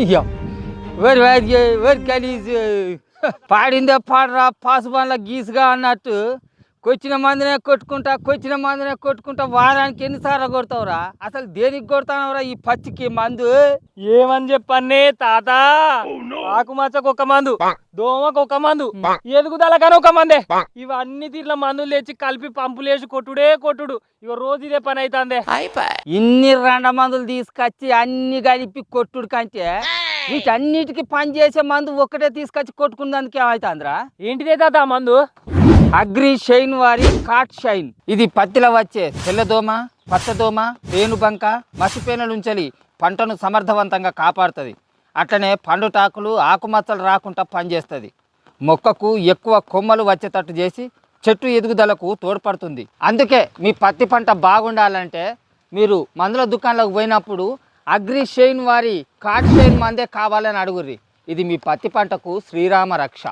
అయ్యో. Very very very పాడిందే పాడరా పాసుబాన్ల గీసుగా అన్నట్టు. కొచ్చిన మందినే కొట్టుకుంటా కొచ్చిన మందినే కొట్టుకుంటా వారానికి ఎన్నిసార్లు కొడతావురా? అసలు దేనికి కొడతానవరా ఈ పచ్చికి మందు? ఏమని చెప్పన్నే తాత? ఆకుమచ్చకు ఒక మందు దోమకు ఒక మందు ఎదుగుదలకని ఒక మందే. ఇవన్నీ తీర్ల మందులు తెచ్చి కలిపి పంపులేసి కొట్టుడే కొట్టుడు. ఇక రోజు ఇదే పని అవుతుందే ఇన్ని రెండ మందులు తీసుకొచ్చి అన్ని కలిపి కొట్టుడు కంటే వీటన్నిటికీ పని చేసే మందు ఒక్కటే తీసుకొచ్చి కొట్టుకున్నందుకు ఏమవుతుందిరా ఏంటిదే తాత ఆ మందు? అగ్రి షైన్ వారి కాట్ షైన్. ఇది పత్తిలో వచ్చే తెల్లదోమ పచ్చదోమ పేనుబంక మసిపేనలుంచలి పంటను సమర్థవంతంగా కాపాడుతుంది. అట్లనే పండుటాకులు ఆకుమచ్చలు రాకుండా పనిచేస్తుంది. మొక్కకు ఎక్కువ కొమ్మలు వచ్చేటట్టు చేసి చెట్టు ఎదుగుదలకు తోడ్పడుతుంది. అందుకే మీ పత్తి పంట బాగుండాలంటే మీరు మందుల దుకాణాలకు పోయినప్పుడు అగ్రి షైన్ వారి కాట్ షైన్ మందే కావాలని అడుగుర్రి. ఇది మీ పత్తి పంటకు శ్రీరామ రక్ష.